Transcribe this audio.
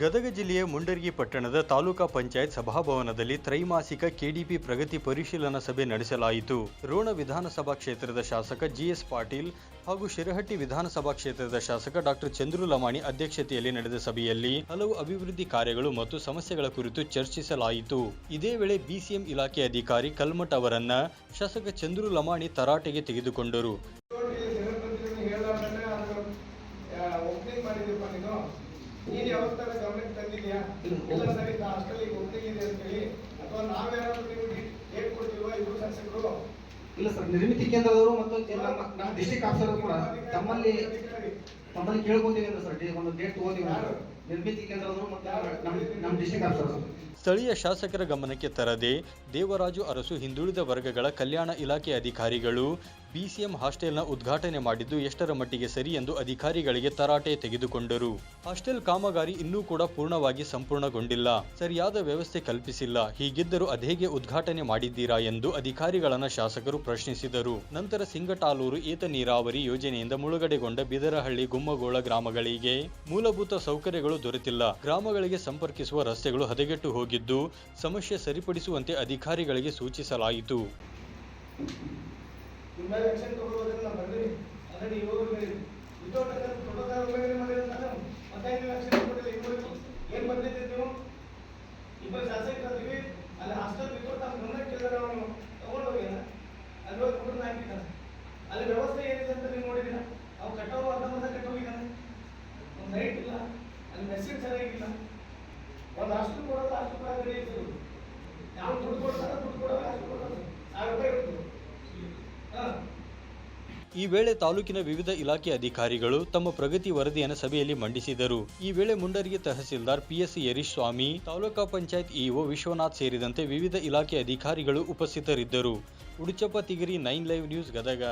ಗದಗ ಜಿಲ್ಲೆಯ ಮುಂಡರಗಿ ಪಟ್ಟಣದ ತಾಲೂಕಾ ಪಂಚಾಯತ್ ಸಭಾಭವನದಲ್ಲಿ ತ್ರೈಮಾಸಿಕ ಕೆಡಿಪಿ ಪ್ರಗತಿ ಪರಿಶೀಲನಾ ಸಭೆ ನಡೆಸಲಾಯಿತು. ರೋಣ ವಿಧಾನಸಭಾ ಕ್ಷೇತ್ರದ ಶಾಸಕ ಜಿಎಸ್ ಪಾಟೀಲ್ ಹಾಗೂ ಶಿರಹಟ್ಟಿ ವಿಧಾನಸಭಾ ಕ್ಷೇತ್ರದ ಶಾಸಕ ಡಾಕ್ಟರ್ ಚಂದ್ರು ಲಮಾಣಿ ಅಧ್ಯಕ್ಷತೆಯಲ್ಲಿ ನಡೆದ ಸಭೆಯಲ್ಲಿ ಹಲವು ಅಭಿವೃದ್ಧಿ ಕಾರ್ಯಗಳು ಮತ್ತು ಸಮಸ್ಯೆಗಳ ಕುರಿತು ಚರ್ಚಿಸಲಾಯಿತು. ಇದೇ ವೇಳೆ ಬಿಸಿಎಂ ಇಲಾಖೆ ಅಧಿಕಾರಿ ಕಲ್ಮಠ್ ಅವರನ್ನ ಶಾಸಕ ಚಂದ್ರು ಲಮಾಣಿ ತರಾಟೆಗೆ ತೆಗೆದುಕೊಂಡರು. ನೀನು ಯಾವತ್ತಾರ ಗಮನಕ್ಕೆ ತಂದಿದ್ಯಾ? ಇಲ್ಲ. ಸರಿ ಹಾಸ್ಟೆಲ್ ಈಗ ಓಪನಿಂಗ್ ಇದೆ ಅಂತ ಹೇಳಿ. ಅಥವಾ ನಾವೇನಾದ್ರೂ ನೀವು ಡೇಟ್ ಕೊಡ್ತೀವ ಇಬ್ಬರು ಶಾಸಕರು? ಇಲ್ಲ ಸರ್ ನಿರ್ಮಿತಿ ಕೇಂದ್ರದವರು ಮತ್ತು ನಮ್ಮ ಡಿಸ್ಟಿಕ್ ಆಫೀಸರ್ ಕೂಡ ತಮ್ಮಲ್ಲಿ ತಮ್ಮಲ್ಲಿ ಕೇಳ್ಕೊತೀವಿ ಅಂದ್ರೆ ಸರ್ ಒಂದು ಡೇಟ್ ತಗೋತೀವಿ ನಿರ್ಮಿತಿ ಕೇಂದ್ರದವರು ಮತ್ತು ನಮ್ಮ ನಮ್ಮ ಡಿಸ್ಟಿಕ್ ಆಫೀಸರ್ ಸ್ಥಳೀಯ ಶಾಸಕರ ಗಮನಕ್ಕೆ ತರದೆ ದೇವರಾಜು ಅರಸು ಹಿಂದುಳಿದ ವರ್ಗಗಳ ಕಲ್ಯಾಣ ಇಲಾಖೆ ಅಧಿಕಾರಿಗಳು ಬಿಸಿಎಂ ಹಾಸ್ಟೆಲ್ನ ಉದ್ಘಾಟನೆ ಮಾಡಿದ್ದು ಎಷ್ಟರ ಮಟ್ಟಿಗೆ ಸರಿ ಎಂದು ಅಧಿಕಾರಿಗಳಿಗೆ ತರಾಟೆ ತೆಗೆದುಕೊಂಡರು. ಹಾಸ್ಟೆಲ್ ಕಾಮಗಾರಿ ಇನ್ನೂ ಕೂಡ ಪೂರ್ಣವಾಗಿ ಸಂಪೂರ್ಣಗೊಂಡಿಲ್ಲ. ಸರಿಯಾದ ವ್ಯವಸ್ಥೆ ಕಲ್ಪಿಸಿಲ್ಲ. ಹೀಗಿದ್ದರೂ ಅದೇಗೆ ಉದ್ಘಾಟನೆ ಮಾಡಿದ್ದೀರಾ ಎಂದು ಅಧಿಕಾರಿಗಳನ್ನ ಶಾಸಕರು ಪ್ರಶ್ನಿಸಿದರು. ನಂತರ ಸಿಂಗಟಾಲೂರು ಏತ ನೀರಾವರಿ ಯೋಜನೆಯಿಂದ ಮುಳುಗಡೆಗೊಂಡ ಬಿದರಹಳ್ಳಿ ಗುಮ್ಮಗೋಳ ಗ್ರಾಮಗಳಿಗೆ ಮೂಲಭೂತ ಸೌಕರ್ಯಗಳು ದೊರೆತಿಲ್ಲ. ಗ್ರಾಮಗಳಿಗೆ ಸಂಪರ್ಕಿಸುವ ರಸ್ತೆಗಳು ಹದಗೆಟ್ಟು ಹೋಗಿದ್ದು, ಸಮಸ್ಯೆ ಸರಿಪಡಿಸುವಂತೆ ಅಧಿಕಾರಿಗಳಿಗೆ ಸೂಚಿಸಲಾಯಿತು. ಅಲ್ಲಿ ವ್ಯವಸ್ಥೆ ಏನಿದೆ ಅಂತ ನೀವು ಅವು ಕಟ್ಟೋರು ಅರ್ಧಂಬರ್ಧ ಕಟ್ಟೋಗಿದ್ದಾನೆ ಒಂದು ಲೈಟ್ ಇಲ್ಲ. ಅಲ್ಲಿ ಮೆಸೇಜ್ ಸರಿಯಾಗಿಲ್ಲ. ಒಂದು ಅಷ್ಟು ಕೊಡೋದು ಅಷ್ಟು ಕೊಡೋದು ಇರ್ತದೆ ಯಾವ ದುಡ್ಡು ಕೊಡ್ತಾರೆ ದುಡ್ಡು ಕೊಡೋದು ಅಷ್ಟು ಕೊಡೋದು ಸಾವಿರ ರೂಪಾಯಿ ಹಾಂ. ಈ ವೇಳೆ ತಾಲೂಕಿನ ವಿವಿಧ ಇಲಾಖೆ ಅಧಿಕಾರಿಗಳು ತಮ್ಮ ಪ್ರಗತಿ ವರದಿಯನ್ನು ಸಭೆಯಲ್ಲಿ ಮಂಡಿಸಿದರು. ಈ ವೇಳೆ ಮುಂಡರಿಗೆ ತಹಸೀಲ್ದಾರ್ ಪಿಎಸ್ಸಿ ಯರೀಶ್ ಸ್ವಾಮಿ ತಾಲೂಕಾ ಪಂಚಾಯತ್ ಇಒ ವಿಶ್ವನಾಥ್ ಸೇರಿದಂತೆ ವಿವಿಧ ಇಲಾಖೆ ಅಧಿಕಾರಿಗಳು ಉಪಸ್ಥಿತರಿದ್ದರು. Uduchappa Tigiri nine live news Gadag